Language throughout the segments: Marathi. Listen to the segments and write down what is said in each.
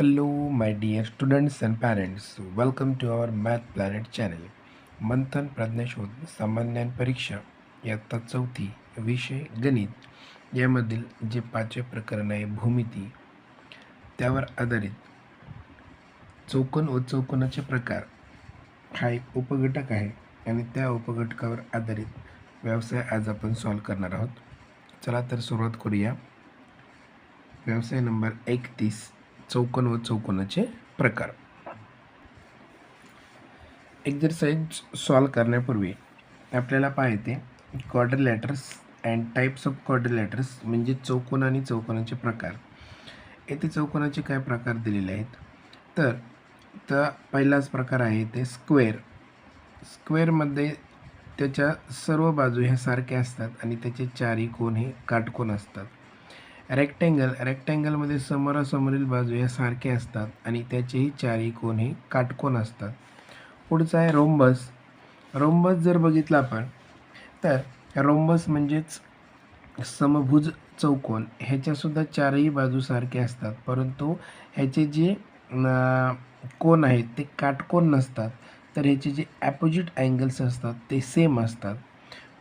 Hello, my dear students and parents. Welcome to our Math Planet channel. मंथन प्रज्ञाशोध सामान्य परीक्षा इयत्ता चौथी विषय गणित. यामधील जे पाचवे प्रकरण आहे भूमिती त्यावर आधारित चौकोन व चौकोनाचे प्रकार. हा एक उपघटक आहे आणि त्या उपघटकावर आधारित व्यवसाय आज आपण सॉल्व करणार आहोत. चला तर सुरुवात करूया. व्यवसाय नंबर एकतीस. चौकोन व चौकोनाचे प्रकार. एक्झरसाइज सॉल्व करण्यापूर्वी आपल्याला पाहिजे quarter quadrilaterals and types of quadrilaterals म्हणजे चौकोन आणि चौकोनाचे प्रकार. येथे चौकोनाचे काय प्रकार दिलेले आहेत? तर तर पहिलाच प्रकार आहे ते स्क्वेअर स्क्वेअरमध्ये त्याच्या सर्व बाजू ह्या सारख्या असतात आणि त्याचे चारही कोण हे काटकोन असतात. रेक्टँगल रेक्टँगलमध्ये समोरासमोरील बाजू ह्या सारख्या असतात आणि त्याचेही चारही कोण हे काटकोन असतात. पुढचा आहे रोम्बस रोम्बस जर बघितला आपण तर रोम्बस म्हणजेच समभुज चौकोन. ह्याच्यासुद्धा चारही बाजू सारखे असतात परंतु ह्याचे जे कोण आहेत ते काटकोन नसतात. तर ह्याचे जे ॲपोजिट अँगल्स असतात ते सेम असतात.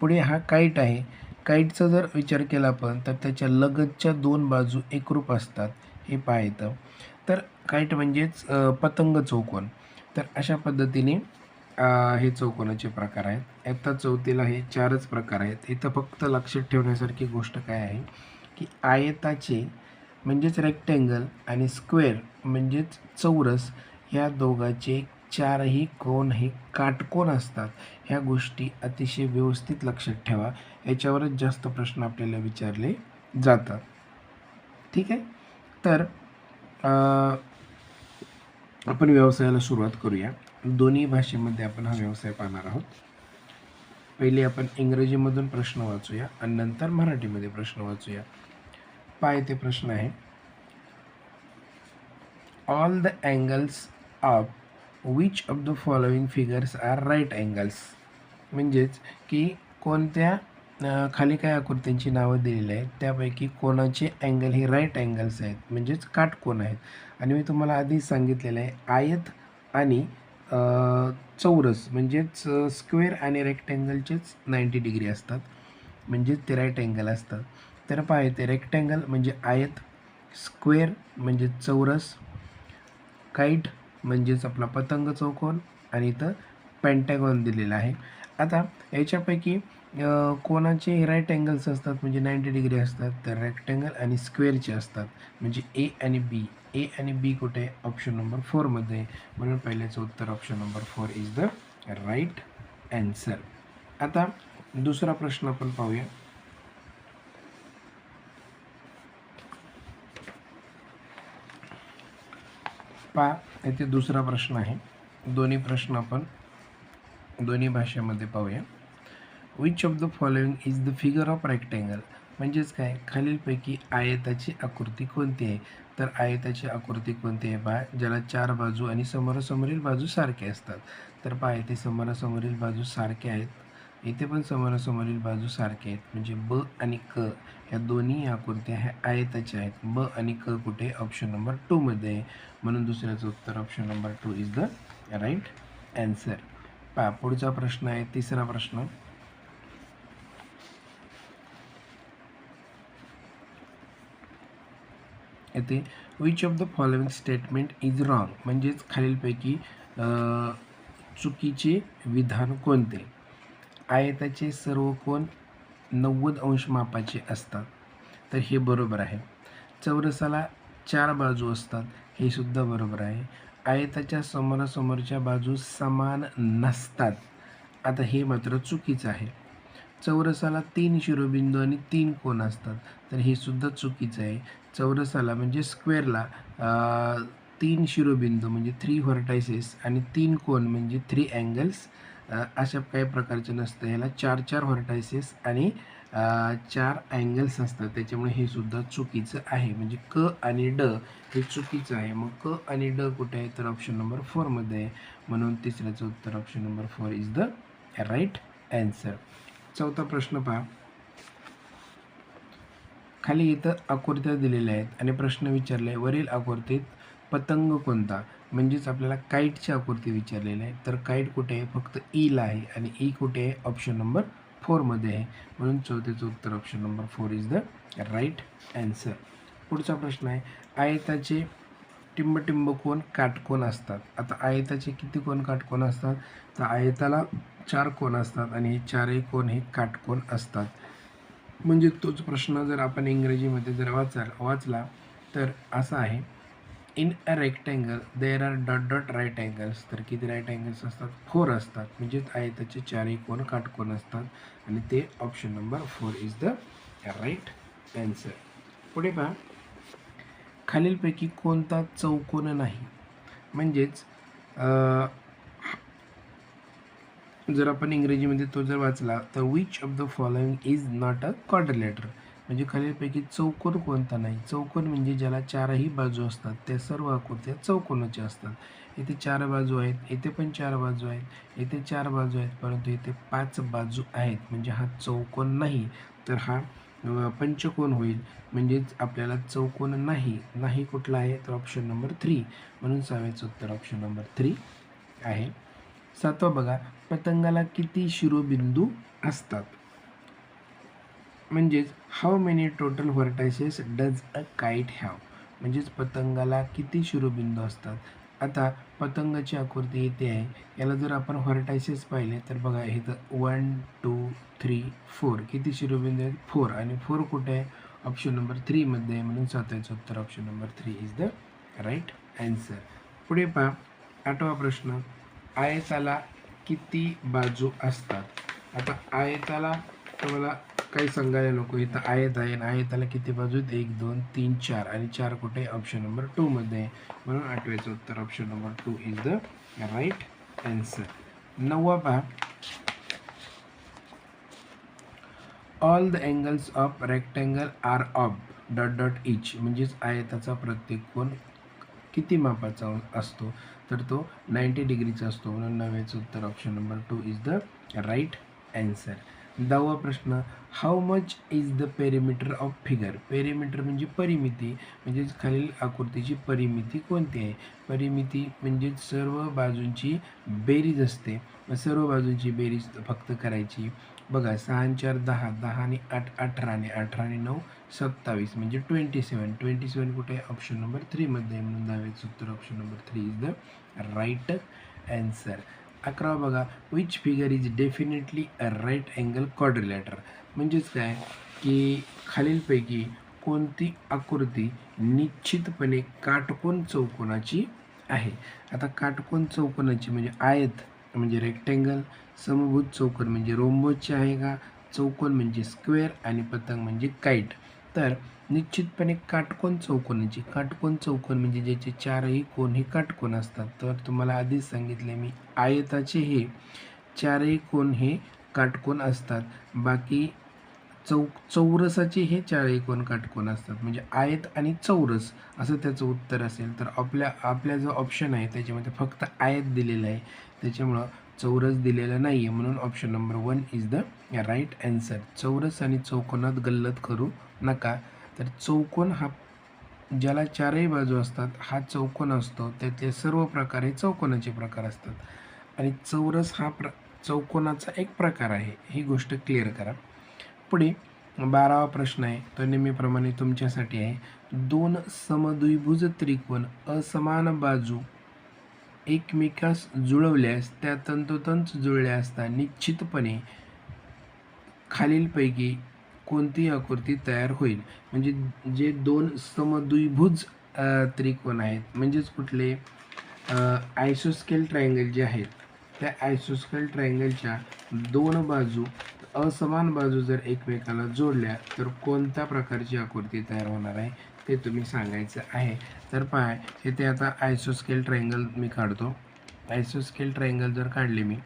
पुढे हा काईट आहे. काईटचा जर विचार केला आपण तर त्याच्या लगतच्या दोन बाजू एकरूप असतात हे पाहायचं. तर काईट म्हणजेच पतंग चौकोन. तर अशा पद्धतीने हे चौकोनाचे प्रकार आहेत. आता चौथीला हे चारच प्रकार आहेत. इथं फक्त लक्षात ठेवण्यासारखी गोष्ट काय आहे की आयताचे म्हणजेच रेक्टँगल आणि स्क्वेअर म्हणजेच चौरस ह्या दोघाचे चारही कोण हे काटकोन असतात ह्या गोष्टी अतिशय व्यवस्थित लक्षात ठेवा. याच्यावरच जास्त प्रश्न आपल्याला विचारले जातात. ठीक आहे? तर आपण व्यवसायाला सुरुवात करूया. दोन्ही भाषेमध्ये आपण हा व्यवसाय पाहणार आहोत. पहिले आपण इंग्रजीमधून प्रश्न वाचूया आणि नंतर मराठीमध्ये प्रश्न वाचूया. पाय ते प्रश्न आहे. All the angles of which of the following figures are right angles म्हणजेच की कोणत्या खाली काय आकृत्यांची नावं दिलेली आहेत त्यापैकी कोणाचे अँगल हे राईट अँगल्स आहेत म्हणजेच काटकोन आहेत. आणि मी तुम्हाला आधीच सांगितलेलं आहे आयत आणि चौरस म्हणजेच स्क्वेअर आणि रेक्टँगलचेच नाईंटी डिग्री असतात म्हणजेच ते राईट अँगल असतात. तर पाहे ते रेक्टँगल म्हणजे आयत स्क्वेअर म्हणजे चौरस काईट म्हणजेच आपला पतंग चौकोन आणि इथं पेंटॅगॉन दिलेला आहे. आता याच्यापैकी कोणाचे राईट अँगल्स असतात म्हणजे नाईंटी डिग्री असतात तर रेक्टँगल आणि स्क्वेअरचे असतात. म्हणजे ए आणि बी ए आणि बी कुठे? ऑप्शन नंबर फोरमध्ये म्हणून पहिल्याचं उत्तर option number four is the right answer आता दुसरा प्रश्न आपण पाहूया. पा येथे दुसरा प्रश्न आहे. दोन्ही प्रश्न आपण दोन्ही भाषेमध्ये पाहूया. Which of the following is the figure of rectangle म्हणजेच काय? खालीलपैकी आयताची आकृती कोणती आहे? तर आयताची आकृती कोणती आहे पहा ज्याला चार बाजू आणि समोरासमोरील बाजू सारखे असतात. तर पहा इथे समोरासमोरील बाजू सारखे आहेत. इथे पण समोरासमोरील बाजू सारखे आहेत. म्हणजे ब आणि क या दोन्ही आकृत्या ह्या आयताच्या आहेत. ब आणि क कुठे? ऑप्शन नंबर टूमध्ये आहे. म्हणून दुसऱ्याचं उत्तर option number two is the right answer पा पुढचा प्रश्न आहे तिसरा प्रश्न. येथे which of the following statement is wrong म्हणजेच खालीलपैकी चुकीचे विधान कोणते? आयताचे सर्व कोण नव्वद अंश मापाचे असतात. तर हे बरोबर आहे. चौरसाला चार बाजू असतात. हे सुद्धा बरोबर आहे. आयताच्या समोरासमोरच्या बाजू समान नसतात. आता हे मात्र चुकीचं आहे. चौरसाला तीन शिरोबिंदू आणि तीन कोण असतात. तर हे सुद्धा चुकीचं आहे. चौरसाला म्हणजे स्क्वेअरला तीन शिरोबिंदू म्हणजे थ्री व्हर्टायसेस आणि तीन कोण म्हणजे थ्री अँगल्स अशा काही प्रकारचे नसतं. ह्याला चार चार व्हर्टायसेस आणि चार अँगल्स असतात. त्याच्यामुळे हे सुद्धा चुकीचं आहे. म्हणजे क आणि ड हे चुकीचं आहे. मग क आणि ड कुठे आहे? तर ऑप्शन नंबर फोरमध्ये आहे. म्हणून तिसऱ्याचं उत्तर option number four is the right answer चौथा प्रश्न पहा. खाली इथं आकृत्या दिलेल्या आहेत. आणि प्रश्न विचारले. वरील आकृतीत पतंग कोणता? म्हणजेच आपल्याला काईटची आकृती विचारलेली आहे. तर काईट कुठे आहे? फक्त e ईला आहे. आणि ई कुठे आहे? ऑप्शन नंबर फोरमध्ये आहे. म्हणून चौथीचं उत्तर option number four is the right answer पुढचा प्रश्न आहे. आयताचे टिंबटिंब कोण? काटकोन असतात. आता आयताचे किती कोण? काटकोन असतात. तर आयताला चार कोण असतात आणि हे चारही कोण? हे काटकोन असतात. म्हणजे तोच प्रश्न जर आपण इंग्रजीमध्ये जर वाचा वाचला तर असा आहे. In a rectangle there are dot dot right angles. तर किती राईट अँगल्स असतात? फोर असतात. म्हणजेच आयताचे चारही कोण काटकोन असतात. आणि ते option number four is the right answer पुढे पहा. खालीलपैकी कोणता चौकोन नाही? म्हणजेच जर आपण इंग्रजीमध्ये तो जर वाचला तर which of the following is not a quadrilateral म्हणजे खालीलपैकी चौकोन कोणता नाही? चौकोन म्हणजे ज्याला चारही बाजू असतात. त्या सर्व आकृत्या चौकोनाच्या असतात. इथे चार बाजू आहेत इथे पण चार बाजू आहेत इथे चार बाजू आहेत परंतु इथे पाच बाजू आहेत. म्हणजे हा चौकोन नाही तर हा पंचकोन होईल. म्हणजेच आपल्याला चौकोन नाही नाही कुठला आहे तर ऑप्शन नंबर थ्री म्हणून सहाव्याचं उत्तर ऑप्शन नंबर थ्री आहे. सातवा बघा पतंगाला किती शिरोबिंदू असतात? म्हणजेच how many total vertices does a kite have म्हणजेच पतंगाला किती शिरोबिंदू असतात? आता पतंगाची आकृती इथे आहे. याला जर आपण व्हर्टायसेस पाहिले तर बघा इथं वन टू थ्री फोर किती शिरोबिंदू आहेत? फोर आणि फोर कुठे आहे? ऑप्शन नंबर थ्रीमध्ये आहे. म्हणून सातव्याचं उत्तर option number three is the right answer पुढे पहा. आठवा प्रश्न. आयताला किती बाजू असतात? आता आयताला तुम्हाला काही सांगायला नको इथं आयत आहे आणि आयताला किती बाजूत? एक दोन तीन चार. आणि चार कुठे? ऑप्शन नंबर टूमध्ये म्हणून आठव्याचं उत्तर option number two is the right answer नववा पहा. All the angles of rectangle are of dot dot each म्हणजेच आयताचा प्रत्येक कोण किती मापाचा असतो? तर तो नाईंटी डिग्रीचा असतो. म्हणून नव्याचं उत्तर option number two is the right answer दहावा प्रश्न how much is the perimeter of figure perimeter म्हणजे परिमिती म्हणजेच खालील आकृतीची परिमिती कोणती आहे? परिमिती म्हणजेच सर्व बाजूंची बेरीज असते. सर्व बाजूंची बेरीज फक्त करायची. बघा सहा चार दहा दहा आणि आठ अठरा आणि अठरा आणि नऊ सत्तावीस म्हणजे ट्वेंटी सेवन ट्वेंटी सेवन कुठे आहे? ऑप्शन नंबर थ्रीमध्ये आहे. म्हणून दहावीचं उत्तर option number three is the right answer अकरा बघा which figure is definitely a right angle quadrilateral म्हणजेच काय? की खालीलपैकी कोणती आकृती निश्चितपणे काटकोन चौकोनाची आहे? आता काटकोन चौकोनाची म्हणजे आयत म्हणजे रेक्टँगल समभूत चौकोन म्हणजे रोम्बोची आहे का? चौकोन म्हणजे स्क्वेअर आणि पतंग म्हणजे काईट तर निश्चितपणे काटकोन चौकोनाची काटकोन चौकोन म्हणजे ज्याचे चारही कोण हे काटकोन असतात. तर तुम्हाला आधीच सांगितले मी आयताचे हे चारही कोण हे काटकोन असतात. बाकी चौ चौरसाचे हे चारही कोण काटकोन असतात. म्हणजे आयत आणि चौरस असं त्याचं उत्तर असेल. तर आपल्या आपल्या जो ऑप्शन आहे त्याच्यामध्ये फक्त आयत दिलेलं आहे. त्याच्यामुळं चौरस दिलेलं नाही आहे म्हणून option number one is the right answer चौरस आणि चौकोनात गल्लत करू नका. तर चौकोन हा ज्याला चारही बाजू असतात हा चौकोन असतो. त्यातले सर्व प्रकार हे चौकोनाचे प्रकार असतात. आणि चौरस हा प्र चौकोनाचा एक प्रकार आहे. ही गोष्ट क्लिअर करा. पुढे बारावा प्रश्न आहे. तो नेहमीप्रमाणे तुमच्यासाठी आहे. दोन समद्विभुज त्रिकोण असमान बाजू एकमेकास जुळवल्यास त्या तंतोतंत जुळल्या असता निश्चितपणे खालीलपैकी कोणती आकृती तयार होईल. म्हणजे जे दोन समद्विभुज त्रिकोण आहेत म्हणजेच कुठले? आयसोस्केल ट्रायंगल जे आहेत त्या आयसोस्केल ट्रायंगलच्या दोन बाजू असमान बाजू जर एकमेकाला जोडल्या तर कोणत्या प्रकारची आकृती तयार होणार आहे ते तुम्ही सांगायचं आहे. तर पहा इथे आता आयसोस्केल ट्रायंगल मी काढतो. आयसोस्केल ट्रायंगल जर काढले मी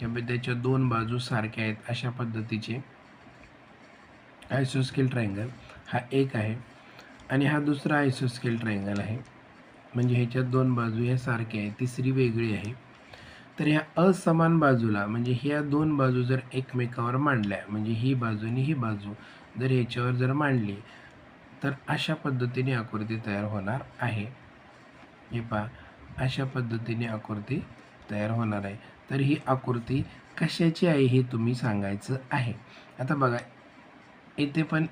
त्यामुळे त्याच्या दोन बाजू सारख्या आहेत अशा पद्धतीचे. आयसोस्केल ट्रायंगल हा एक आहे आणि हा दुसरा आयसोस्केल ट्रायंगल आहे. म्हणजे ह्याच्यात दोन बाजू ह्या सारख्या आहेत तिसरी वेगळी आहे. तर ह्या असमान बाजूला म्हणजे ह्या दोन बाजू जर एकमेकावर मांडल्या म्हणजे ही बाजू आणि ही बाजू जर ह्याच्यावर जर मांडली तर अशा पद्धतीने आकृती तयार होणार आहे. हे पहा अशा पद्धतीने आकृती तयार होणार आहे. तर ही आकृती कशाची आहे हे तुम्ही सांगायचं आहे. आता बघा इथे पण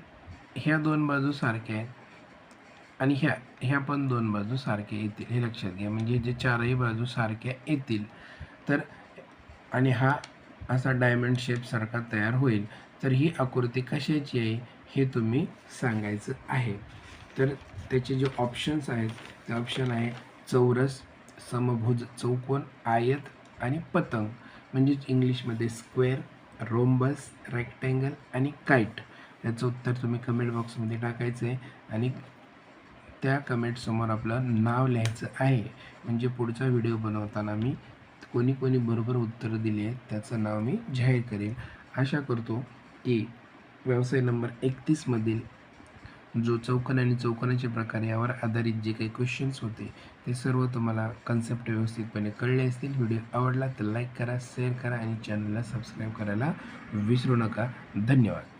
ह्या दोन बाजू सारख्या आहेत. आणि ह्या ह्या पण दोन बाजू सारख्या येतील हे लक्षात घ्या. म्हणजे जे चारही बाजू सारख्या येतील तर आणि हा असा डायमंड शेपसारखा तयार होईल तर ही आकृती कशाची आहे हे तुम्ही सांगायचं आहे. तर त्याचे जे ऑप्शन्स आहेत ते ऑप्शन आहे चौरस समभुज चौकोन आयत आणि पतंग. म्हणजेच इंग्लिशमध्ये स्क्वेअर रोम्बस रेक्टँगल आणि काईट याचं उत्तर तुम्ही कमेंट बॉक्समध्ये टाकायचं आहे. आणि त्या कमेंटसमोर आपलं नाव लिहायचं आहे. म्हणजे पुढचा व्हिडिओ बनवताना मी कोणी कोणी बरोबर उत्तरं दिली आहेत त्याचं नाव मी जाहीर करेन. आशा करतो की व्यवसाय नंबर एकतीसमधील जो चौकन आणि चौकनाचे प्रकार यावर आधारित जे काही क्वेश्चन्स होते ते सर्व तुम्हाला कन्सेप्ट व्यवस्थितपणे कळले असतील. व्हिडिओ आवडला तर लाईक करा शेअर करा आणि चॅनलला सबस्क्राईब करायला विसरू नका. धन्यवाद.